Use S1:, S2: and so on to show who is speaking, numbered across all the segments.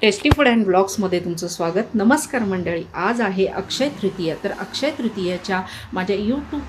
S1: Tasty food and ब्लॉग्समध्ये तुमचं स्वागत. नमस्कार मंडळी. आज आहे अक्षय तृतीया. तर अक्षय तृतीयाच्या माझ्या यूट्यूब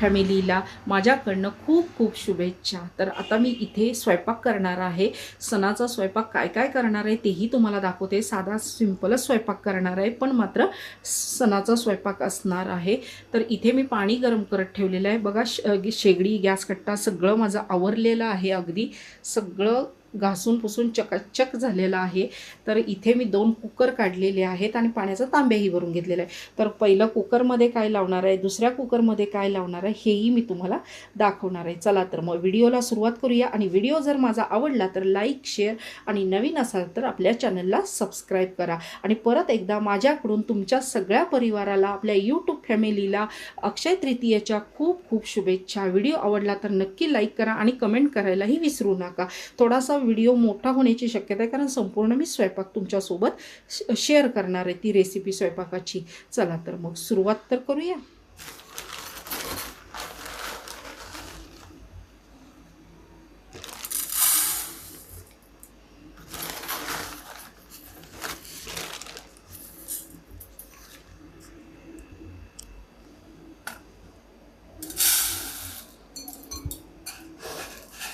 S1: फॅमिलीला माझ्याकडनं खूप खूप शुभेच्छा. तर आता मी इथे स्वयंपाक करणार आहे. सणाचा स्वयंपाक काय काय करणार आहे तेही तुम्हाला दाखवते. साधा सिम्पलच स्वयंपाक करणार आहे. पण मात्र सणाचा स्वयंपाक असणार आहे. तर इथे मी पाणी गरम करत ठेवलेलं आहे. बघा श शेगडी गॅस कट्टा सगळं माझं आवरलेलं आहे अगदी. सगळं घासून पुसून चकाचक झालेलं आहे. तर इथे मी दोन कुकर काढलेले आहेत आणि पाण्याचा तांब्याही भरून घेतलेला आहे. तर पहिलं कुकरमध्ये काय लावणार आहे दुसऱ्या कुकरमध्ये काय लावणार आहे हेही मी तुम्हाला दाखवणार आहे. चला तर मग व्हिडिओला सुरुवात करूया. आणि व्हिडिओ जर माझा आवडला तर लाईक शेअर आणि नवीन असाल तर आपल्या चॅनलला सबस्क्राईब करा. आणि परत एकदा माझ्याकडून तुमच्या सगळ्या परिवाराला आपल्या यूट्यूब फॅमिलीला अक्षय तृतीयेच्या खूप खूप शुभेच्छा. व्हिडिओ आवडला तर नक्की लाईक करा आणि कमेंट करायलाही विसरू नका. थोडासा व्हिडिओ मोठा होण्याची शक्यता आहे कारण संपूर्ण मी स्वयंपाक तुमच्यासोबत श- शेअर करणार आहे ती रेसिपी स्वयंपाकाची. चला तर मग सुरुवात तर करूया.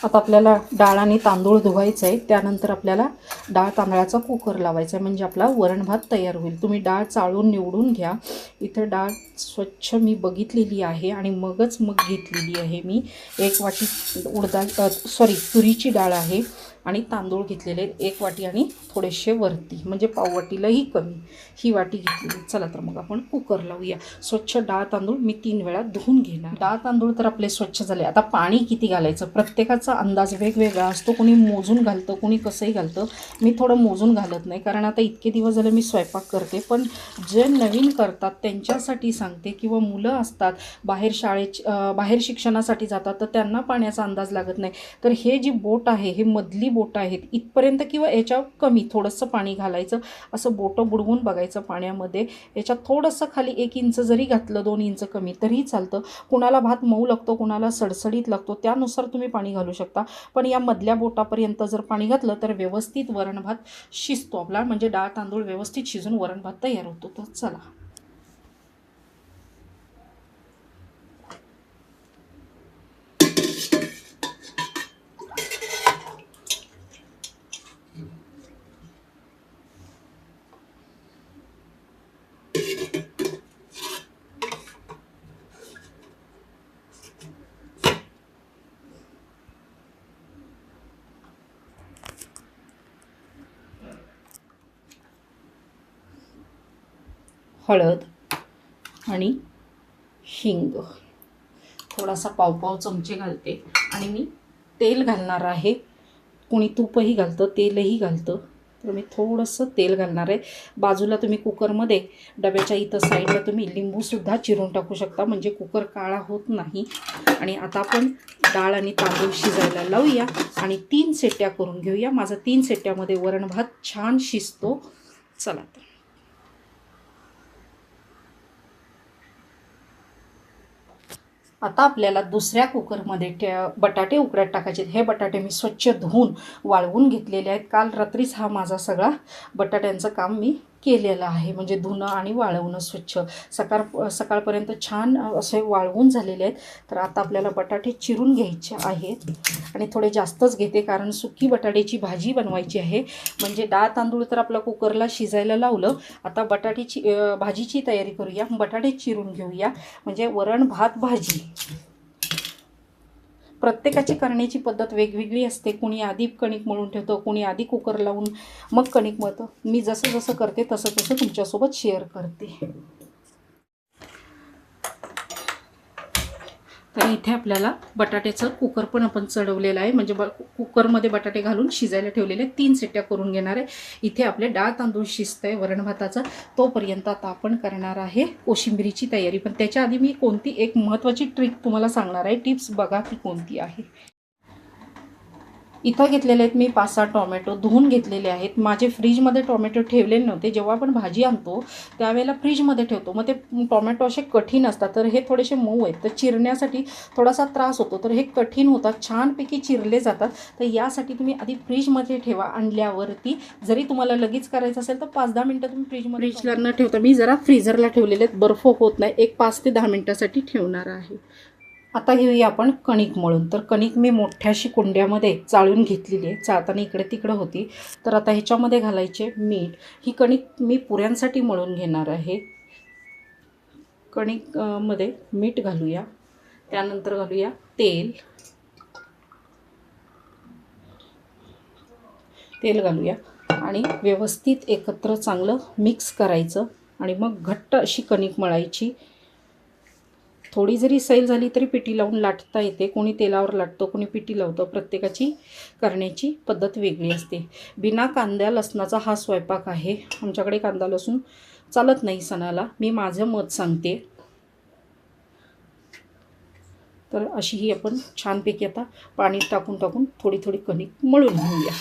S1: आता आपल्याला डाळ आणि तांदूळ धुवायचं आहे त्यानंतर आपल्याला डाळ तांदळाचा कुकर लावायचा आहे म्हणजे आपला वरण भात तयार होईल. तुम्ही डाळ चाळून निवडून घ्या. इथं डाळ स्वच्छ मी बघितलेली आहे आणि मगच मग घेतलेली आहे मी. एक वाटी उडदा सॉरी तुरीची डाळ आहे. आणि तांदूळ घेतलेले एक वाटी आणि थोडेसे वरती म्हणजे पाववाटीलाही कमी ही वाटी घेतलेली चला तर मग आपण कुकर लावूया. स्वच्छ डाळ तांदूळ मी तीन वेळा धुवून घेणार. डाळ तांदूळ तर आपले स्वच्छ झाले. आता पाणी किती घालायचं? प्रत्येकाचा अंदाज वेगवेगळा असतो. कोणी मोजून घालतं कोणी कसंही घालतं. मी थोडं मोजून घालत नाही कारण आता इतके दिवस झाले मी स्वयंपाक करते. पण जे नवीन करतात त्यांच्यासाठी सांगते किंवा मुलं असतात बाहेर शाळेच बाहेर शिक्षणासाठी जातात तर त्यांना पाण्याचा अंदाज लागत नाही. तर हे जी बोट आहे हे मधली बोटं आहेत. इथपर्यंत किंवा याच्या कमी थोडंसं पाणी घालायचं असं बोटं बुडवून बघायचं पाण्यामध्ये. याच्यात थोडंसं खाली एक इंच जरी घातलं दोन इंच कमी तरीही चालतं. कुणाला भात मऊ लागतो कुणाला सडसडीत लागतो त्यानुसार तुम्ही पाणी घालू शकता. पण या मधल्या बोटापर्यंत जर पाणी घातलं तर व्यवस्थित वरण भात शिजतो आपला. म्हणजे डाळ तांदूळ व्यवस्थित शिजून वरण भात तयार होतो. तर चला. हळद आणि हिंग. थोडासा पावपाव चमचे घालते. आणि मी तेल घालणार आहे. कोणी तूपही घालतं तेलही घालतं. तर मी थोडंसं तेल घालणार आहे. बाजूला तुम्ही कुकरमध्ये डब्याच्या इथं साईडला तुम्ही लिंबूसुद्धा चिरून टाकू शकता. म्हणजे कुकर काळा होत नाही. आणि आता आपण डाळ आणि तांदूळ शिजायला लावूया. आणि तीन सेट्या करून घेऊया. माझा तीन सेट्यामध्ये वरण भात छान शिजतो. चला तर. आता आपल्याला दुसऱ्या कुकरमध्ये ठे बटाटे उकड्यात टाकायचे आहेत. हे बटाटे मी स्वच्छ धुवून वाळवून घेतलेले आहेत काल रात्रीच हा माझा सगळा बटाट्यांचं काम मी केलेलं आहे. म्हणजे धुणं आणि वाळवणं स्वच्छ. सकाळ सकाळपर्यंत छान असे वाळवून झालेले आहेत. तर आता आपल्याला बटाटे चिरून घ्यायचे आहेत. आणि थोडे जास्तच घेते कारण सुकी बटाट्याची भाजी बनवायची आहे. म्हणजे डाळ तांदूळ तर आपलं कुकरला शिजायला लावलं. आता बटाट्याची भाजीची तयारी करूया. बटाटे चिरून घेऊया. म्हणजे वरण भात भाजी. प्रत्येकाची करण्याची पद्धत वेगवेगळी असते. कुणी आधी कणिक मळून ठेवतं कुणी आधी कुकर लावून मग कणिक मळतं. मी जसं जसं करते तसं तसं तुमच्यासोबत शेअर करते. तर इथे आपल्याला बटाट्याचं कुकर पण आपण चढवलेलं आहे. म्हणजे ब कुकरमध्ये बटाटे घालून शिजायला ठेवलेले तीन सिट्ट्या करून घेणार आहे. इथे आपले डाळ तांदूळ शिजतंय वरण भाताचं. तोपर्यंत आता आपण करणार आहे कोशिंबिरीची तयारी. पण त्याच्या आधी मी कोणती एक महत्त्वाची ट्रिक तुम्हाला सांगणार आहे? टिप्स बघा ती कोणती आहे. इथं घेतलेले आहेत मी पाच सहा टोमॅटो धुवून घेतलेले आहेत. माझे फ्रीजमध्ये टोमॅटो ठेवलेले नव्हते. जेव्हा आपण भाजी आणतो त्यावेळेला फ्रीजमध्ये ठेवतो. मग ते टोमॅटो असे कठीण असतात. तर हे थोडेसे मऊ आहेत. तर चिरण्यासाठी थोडासा त्रास होतो. तर हे कठीण होतात. छानपैकी चिरले जातात. तर यासाठी तुम्ही आधी फ्रीजमध्ये ठेवा. आणल्यावरती जरी तुम्हाला लगेच करायचं असेल तर पाच दहा मिनटं तुम्ही फ्रीजमध्ये फ्रीजला न ठेवता मी जरा फ्रीझरला ठेवलेले आहेत. बर्फ होत नाही. एक पाच ते दहा मिनटासाठी ठेवणार आहे. आता घेऊया आपण कणिक मळून. तर कणिक मी मोठ्याशी कुंड्यामध्ये चाळून घेतलेली आहे. चाळताना इकडे तिकडे होती. तर आता ह्याच्यामध्ये घालायचे मीठ. ही कणिक मी पुऱ्यांसाठी मळून घेणार आहे. कणिकमध्ये मीठ घालूया. त्यानंतर घालूया तेल. तेल घालूया. आणि व्यवस्थित एकत्र चांगलं मिक्स करायचं. आणि मग घट्ट अशी कणिक मळायची. थोडी जरी सैल झाली तरी पिठी लावून लाटता येते. कोणी तेलावर लाटतो कोणी पिठी लावतं. प्रत्येकाची करण्याची पद्धत वेगळी असते. बिना कांद्या लसणाचा हा स्वयंपाक आहे. आमच्याकडे कांदा लसूण चालत नाही सणाला. मी माझं मत सांगते. तर अशी ही आपण छानपैकी आता पाणी टाकून टाकून थोडी थोडी कणिक मळून घेऊया.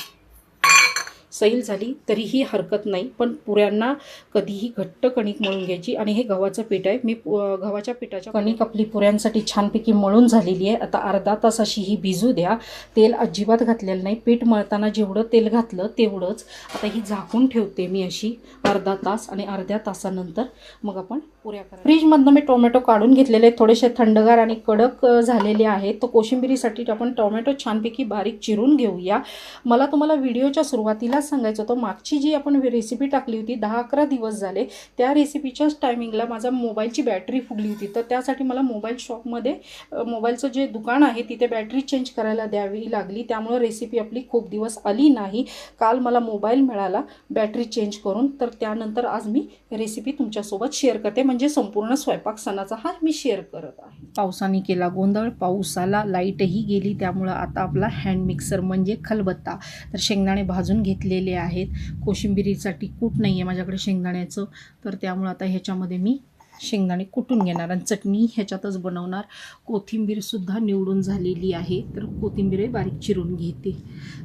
S1: सैल झाली तरीही हरकत नाही. पण पुऱ्यांना कधीही घट्ट कणिक मळून घ्यायची आणि हे गव्हाचं पीठ आहे. मी पु- गव्हाच्या पिठाच्या कणिक आपली पुऱ्यांसाठी छानपैकी मळून झालेली आहे. आता अर्धा तास अशी ही भिजू द्या. तेल अजिबात घातलेलं नाही. पीठ मळताना जेवढं तेल घातलं तेवढंच आता ही झाकून ठेवते मी अशी अर्धा तास आणि अर्ध्या तासानंतर. मग आपण पुऱ्या करा. फ्रीजमधनं मी टोमॅटो काढून घेतलेले आहेत. थोडेसे थंडगार आणि कडक झालेले आहेत. तर कोशिंबिरीसाठी आपण टोमॅटो छानपैकी बारीक चिरून घेऊया. मला तुम्हाला व्हिडिओच्या सुरुवातीलाच सांगायचं होतं मागची जी आपण रेसिपी टाकली होती दहा अकरा दिवस झाले त्या रेसिपीच्याच टायमिंगला माझा मोबाईलची बॅटरी फुगली होती. तर त्यासाठी मला मोबाईल शॉपमध्ये मोबाईलचं जे दुकान आहे तिथे बॅटरी चेंज करायला द्यावी लागली. त्यामुळं रेसिपी आपली खूप दिवस आली नाही. काल मला मोबाईल मिळाला बॅटरी चेंज करून. तर त्यानंतर आज मी रेसिपी तुमच्यासोबत शेअर करते. म्हणजे संपूर्ण स्वयंपाक सणाचा हा मी शेअर करत आहे. पावसाने केला गोंधळ पावसाला लाईटही गेली. त्यामुळं आता आपला हँड मिक्सर म्हणजे खलबत्ता. तर शेंगदाणे भाजून घेतले घेतलेले आहेत. कोशिंबिरीसाठी कूट नाही आहे माझ्याकडे शेंगदाण्याचं. तर त्यामुळं आता ह्याच्यामध्ये मी शेंगदाणे कुटून घेणार आणि चटणी ह्याच्यातच बनवणार. कोथिंबीरसुद्धा निवडून झालेली आहे. तर कोथिंबीरही बारीक चिरून घेते.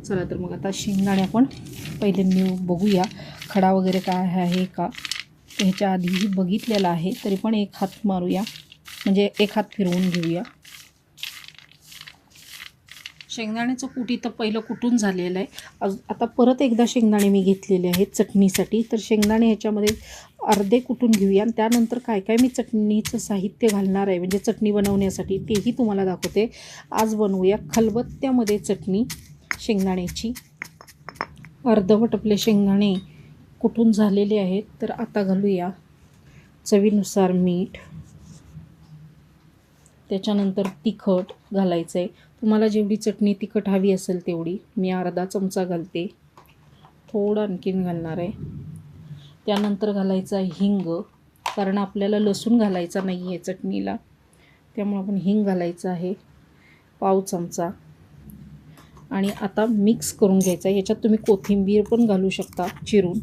S1: चला तर मग आता शेंगदाणे आपण पहिले निव बघूया. खडा वगैरे काय आहे का? ह्याच्या आधीही बघितलेला आहे. तरी पण एक हात मारूया. म्हणजे एक हात फिरवून घेऊया. शेंगदाण्याचं कूट इथं पहिलं कुटून झालेलं आहे. अज आता परत एकदा शेंगदाणे मी घेतलेले आहेत चटणीसाठी. तर शेंगदाणे ह्याच्यामध्ये अर्धे कुटून घेऊया. आणि त्यानंतर काय काय मी चटणीचं साहित्य घालणार आहे. म्हणजे चटणी बनवण्यासाठी तेही तुम्हाला दाखवते. आज बनवूया खलबत्त्यामध्ये चटणी शेंगदाण्याची. अर्धवट आपले शेंगदाणे कुटून झालेले आहेत. तर आता घालूया चवीनुसार मीठ. त्याच्यानंतर तिखट घालायचं आहे तुम्हाला जेवढी चटणी तिखट हवी असेल तेवढी मी अर्धा चमचा घालते. थोडं आणखीन घालणार आहे. त्यानंतर घालायचा आहे हिंग कारण आपल्याला लसूण घालायचा नाही आहे चटणीला. त्यामुळे आपण हिंग घालायचं आहे. पाव चमचा. आणि आता मिक्स करून घ्यायचा याच्यात तुम्ही कोथिंबीर पण घालू शकता चिरून.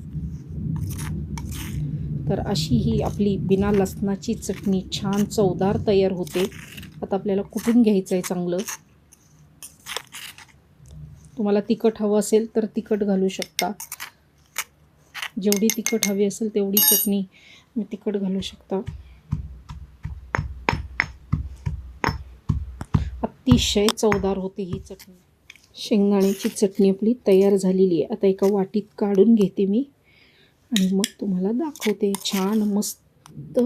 S1: तर अशी ही आपली बिना लसणाची चटणी छान चवदार तयार होते. आता आपल्याला कुठून घ्यायचं आहे चांगलं? तुम्हाला तिखट हवं असेल तर तिखट घालू शकता. जेवढी तिखट हवी असेल तेवढी चटणी मी तिखट घालू शकता. अतिशय चवदार होते ही चटणी. शेंगदाण्याची चटणी आपली तयार झालेली आहे. आता एका वाटीत काढून घेते मी आणि मग तुम्हाला दाखवते. छान मस्त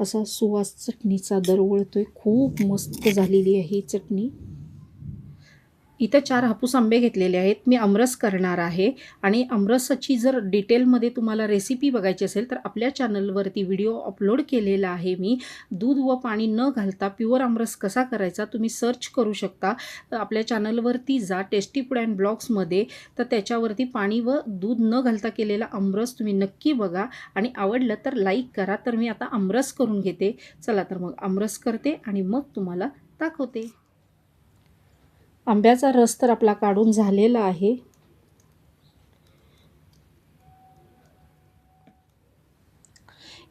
S1: असा सुवास चटणीचा दर वळतो आहे खूप मस्त झालेली आहे ही चटणी. इथं चार हापूस आंबे घेतलेले आहेत. मी आमरस करणार आहे. आणि आमरसाची जर डिटेलमध्ये तुम्हाला रेसिपी बघायची असेल तर आपल्या चॅनलवरती व्हिडिओ अपलोड केलेला आहे मी. दूध व पाणी न घालता प्युअर आमरस कसा करायचा तुम्ही सर्च करू शकता. आपल्या चॅनलवरती जा टेस्टी फूड अँड ब्लॉग्समध्ये तर त्याच्यावरती पाणी व दूध न घालता केलेला आमरस तुम्ही नक्की बघा. आणि आवडलं तर लाईक करा. तर मी आता आमरस करून घेते. चला तर मग आमरस करते आणि मग तुम्हाला दाखवते. आंब्याचा रस तर आपला काढून झालेला आहे.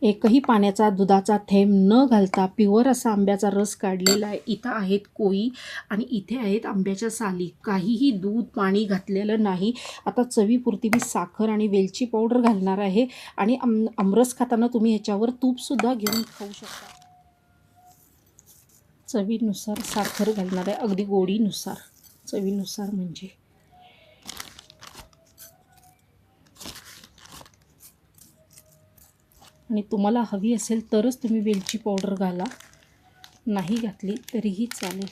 S1: एकही पाण्याचा दुधाचा थेंब न घालता प्युअर असा आंब्याचा रस काढलेला आहे. इथं आहेत कोळी आणि इथे आहेत आंब्याच्या साली. काहीही दूध पाणी घातलेलं नाही. आता चवीपुरती मी साखर आणि वेलची पावडर घालणार आहे आणि आम आमरस खाताना तुम्ही ह्याच्यावर तूपसुद्धा घेऊन खाऊ शकता. चवीनुसार साखर घालणार आहे. अगदी गोडीनुसार. चवीनुसार म्हणजे. आणि तुम्हाला हवी असेल तरच तुम्ही वेलची पावडर घाला. नाही घातली तरीही चालेल.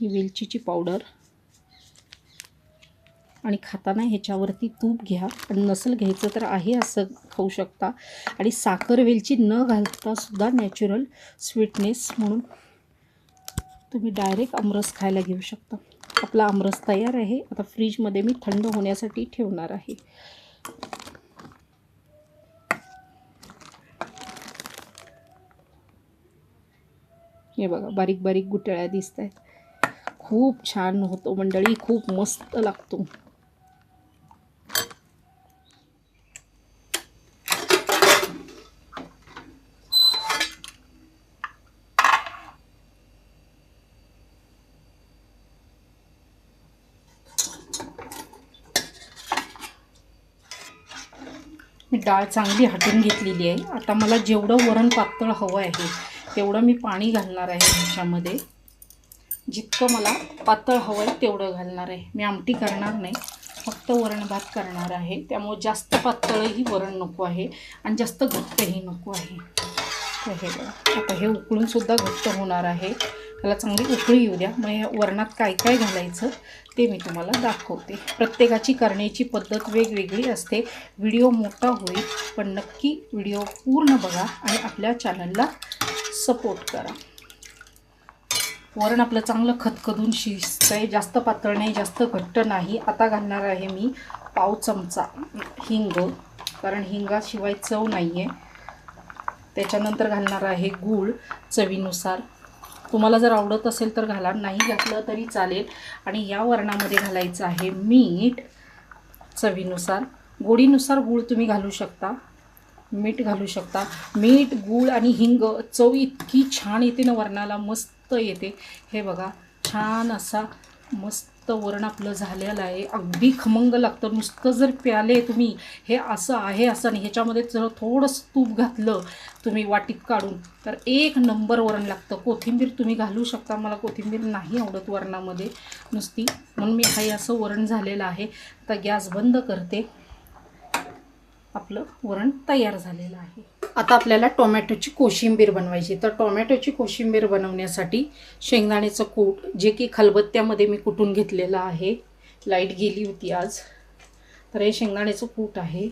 S1: ही वेलचीची पावडर. आणि खाताना ह्याच्यावरती तूप घ्या. पण नसल घ्यायचं तर आहे असं खाऊ शकता. आणि साखर वेलची न घालता सुद्धा नॅचरल स्वीटनेस म्हणून तुम्ही डायरेक्ट आमरस खायला घेऊ शकता. आपला आमरस तयार आहे. आता फ्रीजमध्ये मी थंड होण्यासाठी ठेवणार आहे. हे बघा बारीक बारीक गुटळ्या दिसत आहेत खूप छान होतो मंडळी. खूप मस्त लागतो मी डाळ चांगली हटून घेतलेली आहे. आता मला जेवढं वरण पातळ हवं आहे तेवढं मी पाणी घालणार आहे ह्याच्यामध्ये. जितकं मला पातळ हवं आहे तेवढं घालणार आहे. मी आमटी करणार नाही फक्त वरण भात करणार आहे. त्यामुळे जास्त पातळही वरण नको आहे आणि जास्त घट्टही नको आहे. तर हे बघा आता हे उकळूनसुद्धा घट्ट होणार आहे. त्याला चांगली उकळी येऊ द्या. मग या वरणात काय काय घालायचं ते मी तुम्हाला दाखवते. प्रत्येकाची करण्याची पद्धत वेगवेगळी असते. व्हिडिओ मोठा होईल पण नक्की व्हिडिओ पूर्ण बघा आणि आपल्या चॅनलला सपोर्ट करा. वरण आपलं चांगलं खतखदून शिजतं आहे जास्त पातळ नाही जास्त घट्ट नाही. आता घालणार आहे मी पाव चमचा हिंग कारण हिंगाशिवाय चव नाही आहे त्याच्यानंतर घालणार आहे गूळ चवीनुसार. तुम्हाला जर आवडत असेल तर घाला नाही घातलं तरी चालेल. आणि या वरणामध्ये घालायचं आहे मीठ चवीनुसार. गोडीनुसार गूळ तुम्ही घालू शकता. मीठ घालू शकता. मीठ गूळ आणि हिंग चव इतकी छान येते ना वरणाला मस्त येते. हे बघा छान असा मस्त वरण आपलं झालेलं आहे. अगदी खमंग लागतं. नुसतं जर प्याले तुम्ही हे असं आहे असं नाही. ह्याच्यामध्ये जर थोडंसं तूप घातलं तुम्ही वाटीत काढून तर एक नंबर वरण लागतं. कोथिंबीर तुम्ही घालू शकता. मला कोथिंबीर नाही आवडत वरणामध्ये. नुसती म्हणून मी हे असं वरण झालेलं आहे. आता गॅस बंद करते. आपलं वरण तयार झालेलं आहे. आता आपल्याला टोमॅटोची कोशिंबीर बनवायची तर टोमॅटोची कोशिंबीर बनवण्यासाठी शेंगदाण्याचं कूट जे की खलबत्त्यामध्ये मी कुटून घेतलेलं आहे लाइट गेली होती आज. तर हे शेंगदाण्याचं कूट आहे.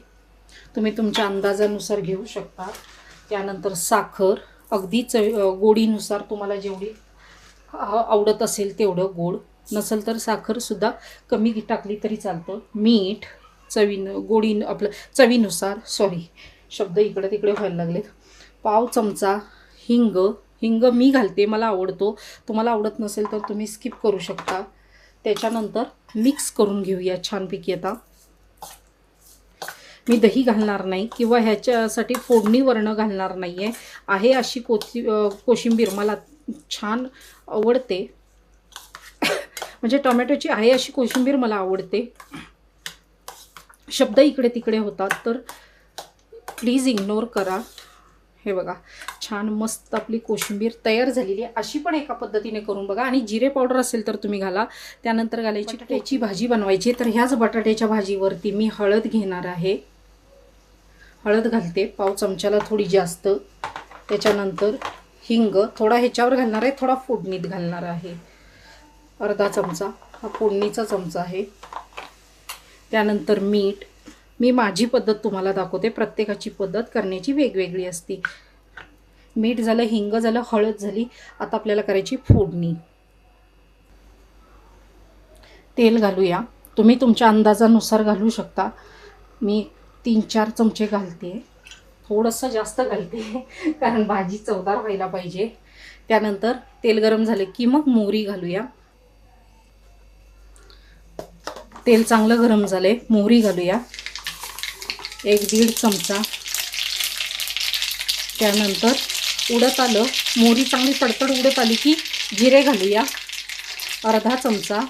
S1: तुम्ही तुमच्या अंदाजानुसार घेऊ शकता. त्यानंतर साखर अगदी चव गोडीनुसार तुम्हाला जेवढी आवडत असेल तेवढं गोड. नसेल तर साखरसुद्धा कमी टाकली तरी चालतं. मीठ चवीनं गोडीन आपलं चवीनुसार सॉरी शब्द इकडे तिकडे व्हायला लागलेत. पाव चमचा हिंग. हिंग मी घालते मला आवडतो. तुम्हाला आवडत नसेल तर तुम्ही स्किप करू शकता. त्याच्यानंतर मिक्स करून घेऊया छानपैकी आता. मी दही घालणार नाही किंवा ह्याच्यासाठी फोडणी वर्ण घालणार नाही आहे आहे अशी कोथी कोशिंबीर. मला छान आवडते. म्हणजे टोमॅटोची आहे अशी कोशिंबीर मला आवडते. शब्द इकडे तिकडे होतात तर प्लीज इग्नोर करा. हे बघा छान मस्त आपली कोशिंबीर तयार झालेली आहे. अशी पण एका पद्धतीने करून बघा. आणि जिरे पावडर असेल तर तुम्ही घाला. त्यानंतर घालायची बटाट्याची भाजी बनवायची. तर ह्याच बटाट्याच्या भाजीवरती मी हळद घेणार आहे. हळद घालते. पाव चमच्याला थोडी जास्त. त्याच्यानंतर हिंग थोडा ह्याच्यावर घालणार आहे. थोडा फोडणीत घालणार आहे. अर्धा चमचा. हा फोडणीचा चमचा आहे. त्यानंतर मीठ. मी माझी पद्धत तुम्हाला दाखवते. प्रत्येकाची पद्धत करण्याची वेगवेगळी असते. मीठ झालं हिंग झालं हळद झाली आता आपल्याला करायची फोडणी. तेल घालूया. तुम्ही तुमच्या अंदाजानुसार घालू शकता. मी तीन चार चमचे घालते. थोडंसं जास्त घालते कारण भाजी चवदार व्हायला पाहिजे. त्यानंतर तेल गरम झाले की मग मोहरी घालूया. तेल चांगलं गरम झाले मोहरी घालूया. एक दीड चमचा. त्यानंतर उडत आलं. मोहरी चांगली तडतड उडत आली की जिरे घालूया. अर्धा चमचा.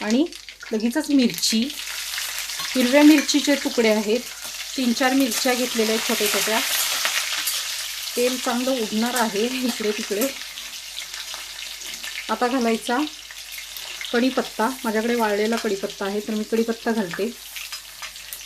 S1: आणि लगेचच मिरची. हिरव्या मिरचीचे तुकडे आहेत. तीन चार मिरच्या घेतलेल्या आहेत छोट्या छोट्या तेल चांगलं उडणार आहे इकडे तिकडे आता घालायचा कढीपत्ता. माझ्याकडे वाळलेला कढीपत्ता आहे तर मी कढीपत्ता घालते.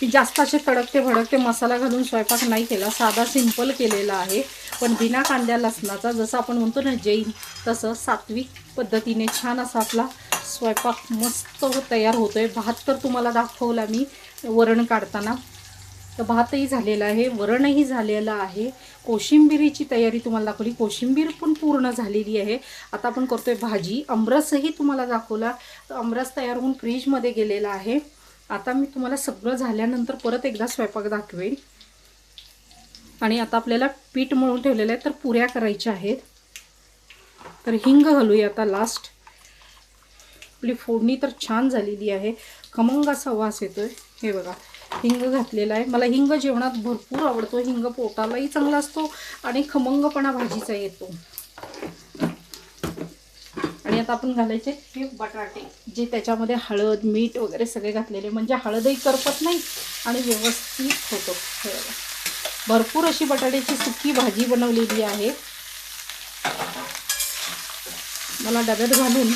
S1: की जास्त असे तडकते भडकते मसाला घालून स्वयंपाक नाही केला साधा सिंपल केलेला आहे. पण बिना कांद्या लसणाचा जसं आपण म्हणतो ना जैन तसं सात्विक पद्धतीने छान असा आपला स्वयंपाक मस्त तयार होतो आहे भात तर तुम्हाला दाखवला मी वरण काढताना. तर भातही झालेला आहे वरणही झालेलं आहे. कोशिंबिरीची तयारी तुम्हाला दाखवली. कोशिंबीर पण पूर्ण झालेली आहे. आता आपण करतोय भाजी. अमरसही तुम्हाला दाखवला. तर अमरस तयार होऊन फ्रीजमध्ये गेलेला आहे. आता मी तुम्हाला सगळं झाल्यानंतर परत एकदा स्वयंपाक दाखवेन आणि आता आपल्याला पीठ मळून ठेवलेलं आहे तर पुऱ्या करायच्या आहेत. तर हिंग घालूया आता लास्ट आपली फोडणी तर छान झालेली आहे. खमंग असा वास येतोय. हे बघा हिंग घातलेला आहे. मला हिंग जेवणात भरपूर आवडतो. हिंग पोटालाही चांगला असतो आणि खमंगपणा भाजीचा येतो. आणि आता आपण घालायचे हे बटाटे जे त्याच्यामध्ये हळद मीठ वगैरे सगळे घातलेले म्हणजे हळदही करपत नाही आणि व्यवस्थित होतो. भरपूर अशी बटाट्याची सुकी भाजी बनवलेली आहे. मला डब्यात घालून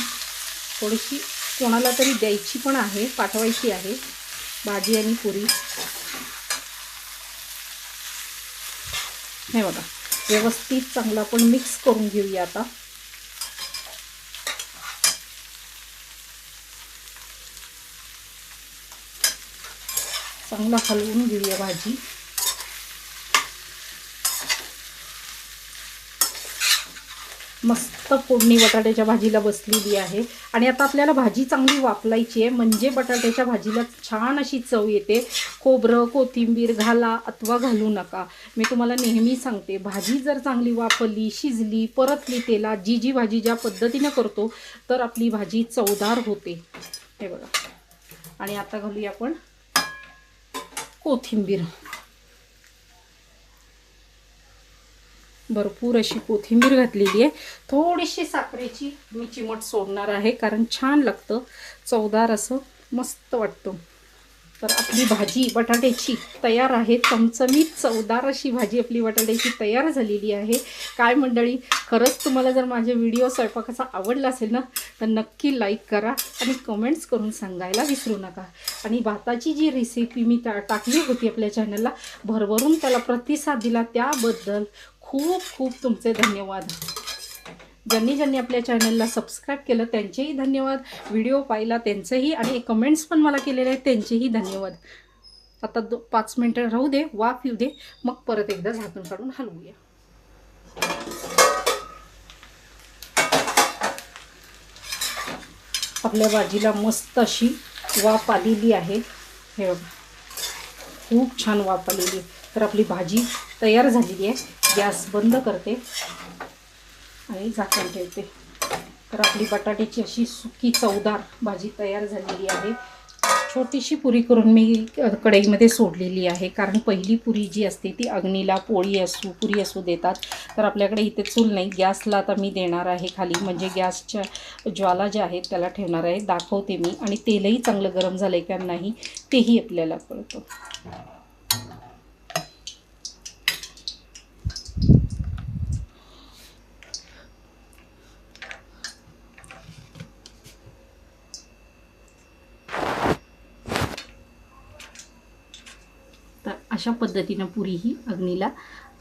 S1: थोडीशी कोणाला तरी द्यायची पण आहे पाठवायची आहे भाजी आणि पुरी. हे बघा. व्यवस्थित चांगला आपण मिक्स करून घेऊया आता. चांगला हलवून घेऊया भाजी. मस्त फोडणी बटाट्याच्या भाजीला बसलेली आहे. आणि आता आपल्याला भाजी चांगली वापरायची आहे. म्हणजे बटाट्याच्या भाजीला छान अशी चव येते. खोबरं कोथिंबीर घाला अथवा घालू नका. मी तुम्हाला नेहमी सांगते भाजी जर चांगली वापरली शिजली परतली तेला जी जी भाजी ज्या पद्धतीनं करतो तर आपली भाजी चवदार होते. हे बघा. आणि आता घालूया आपण कोथिंबीर भरपूर अशी कोथिंबीर घातलेली आहे. थोडीशी साखरेची मी चिमट सोडणार आहे कारण छान लागतं. चवदार असं मस्त वाटतं. तर आपली भाजी बटाट्याची तयार आहे. चमचमीत चवदार अशी भाजी आपली बटाट्याची तयार झालेली आहे. काय मंडळी खरंच तुम्हाला जर माझे व्हिडिओ स्वयंपाकाचा आवडला असेल ना तर नक्की लाईक करा आणि कमेंट्स करून सांगायला विसरू नका. आणि भाताची जी रेसिपी मी टा टाकली होती आपल्या चॅनलला भरभरून त्याला प्रतिसाद दिला त्याबद्दल खूप खूप तुमचे धन्यवाद. ज्यांनी ज्यांनी आपल्या चॅनलला सबस्क्राईब केलं त्यांचेही धन्यवाद. व्हिडिओ पाहिला त्यांचंही आणि कमेंट्स पण मला केलेले आहेत त्यांचेही धन्यवाद. आता दो पाच मिनटं राहू दे वाफ येऊ दे. मग परत एकदा झाकून काढून हलवूया. आपल्या भाजीला मस्त अशी वाफ आलेली आहे. हे बघा. खूप छान वाफ आलेली तर आपली भाजी तयार झालेली आहे. गॅस बंद करते. आणि झाकण ठेवते. तर आपली बटाट्याची अशी सुकी चवदार भाजी तयार झालेली आहे. छोटीशी पुरी करून मी कढईमध्ये सोडलेली आहे. कारण पहिली पुरी जी असते ती अग्नीला पोळी असू पुरी असू देतात. तर आपल्याकडे इथे चूल नाही गॅसला आता मी देणार आहे खाली. म्हणजे गॅसच्या ज्वाला ज्या आहेत त्याला ठेवणार आहे. दाखवते मी. आणि तेलही चांगलं गरम झालं आहे का नाही तेही आपल्याला कळतं तर अशा पद्धतीनं पुरी ही अग्नीला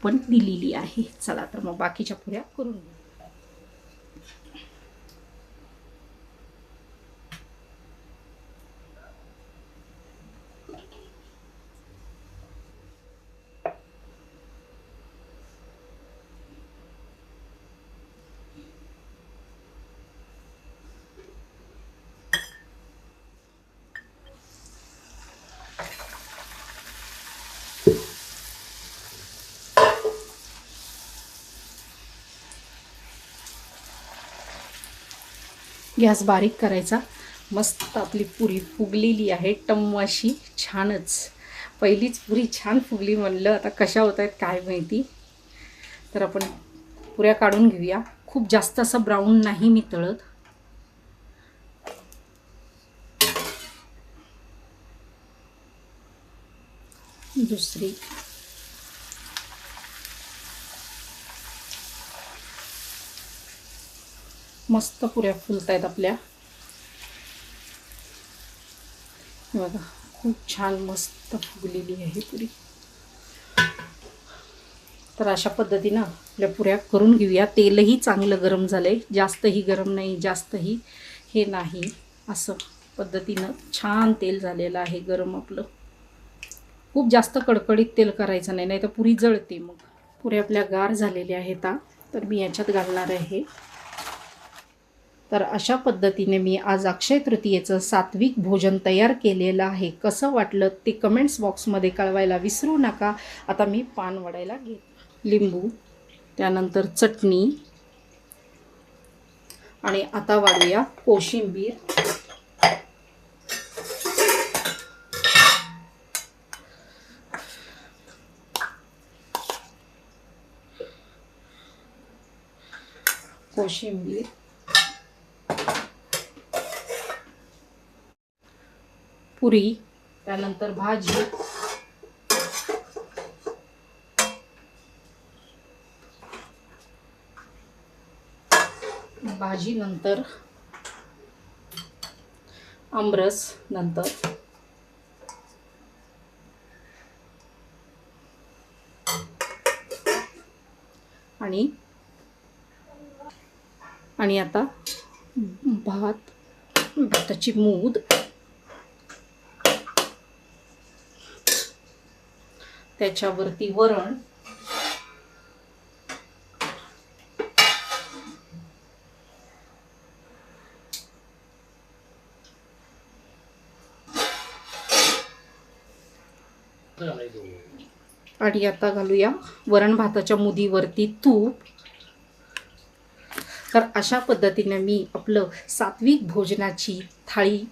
S1: पण दिलेली आहे. चला तर मग बाकीच्या पुऱ्या करून घेऊ. गॅस बारीक करायचा. मस्त आपली पुरी फुगलेली आहे टमवाशी छानच. पहिलीच पुरी छान फुगली म्हणलं आता कशा होत आहेत काय माहिती. तर आपण पुऱ्या काढून घेऊया. खूप जास्त असं ब्राऊन नाही मी तळत. दुसरी मस्त पुऱ्या फुलत आहेत आपल्या बघा खूप छान मस्त फुगलेली आहे पुरी. तर अशा पद्धतीनं आपल्या पुऱ्या करून घेऊया. तेलही चांगलं गरम झालं आहे जास्तही गरम नाही जास्तही हे नाही. असं पद्धतीनं छान तेल झालेलं आहे गरम आपलं. खूप जास्त कडकडीत तेल करायचं नाही नाही तर पुरी जळते मग. पुऱ्या आपल्या गार झालेल्या आहेत तर मी याच्यात घालणार आहे. तर अशा पद्धतीने मी आज अक्षय तृतीयेचं सात्विक भोजन तयार केलेलं आहे. कसं वाटलं ते कमेंट्स बॉक्समध्ये कळवायला विसरू नका. आता मी पान वडायला घेत. लिंबू त्यानंतर चटणी आणि आता वाढूया कोशिंबीर. कोशिंबीर. पुरी त्यानंतर भाजी. भाजी नंतर आमरस नंतर. आणि आणि आता भात भाताची मूद. त्याच्यावरती वरण. आणि आता घालूया वरण भाताच्या मुदीवरती तूप. तर अशा पद्धतीने मी आपलं सात्विक भोजनाची थाळी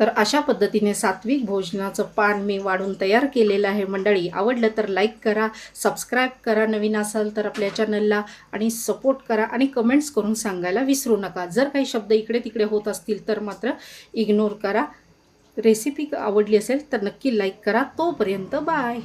S1: तर अशा पद्धतीने सात्विक भोजनाचं पान मी वाढून तयार केलेलं आहे. मंडळी आवडलं तर लाईक करा सबस्क्राईब करा नवीन असाल तर आपल्या चॅनलला आणि सपोर्ट करा आणि कमेंट्स करून सांगायला विसरू नका. जर काही शब्द इकडे तिकडे होत असतील तर मात्र इग्नोर करा. रेसिपी आवडली असेल तर नक्की लाईक करा. तोपर्यंत बाय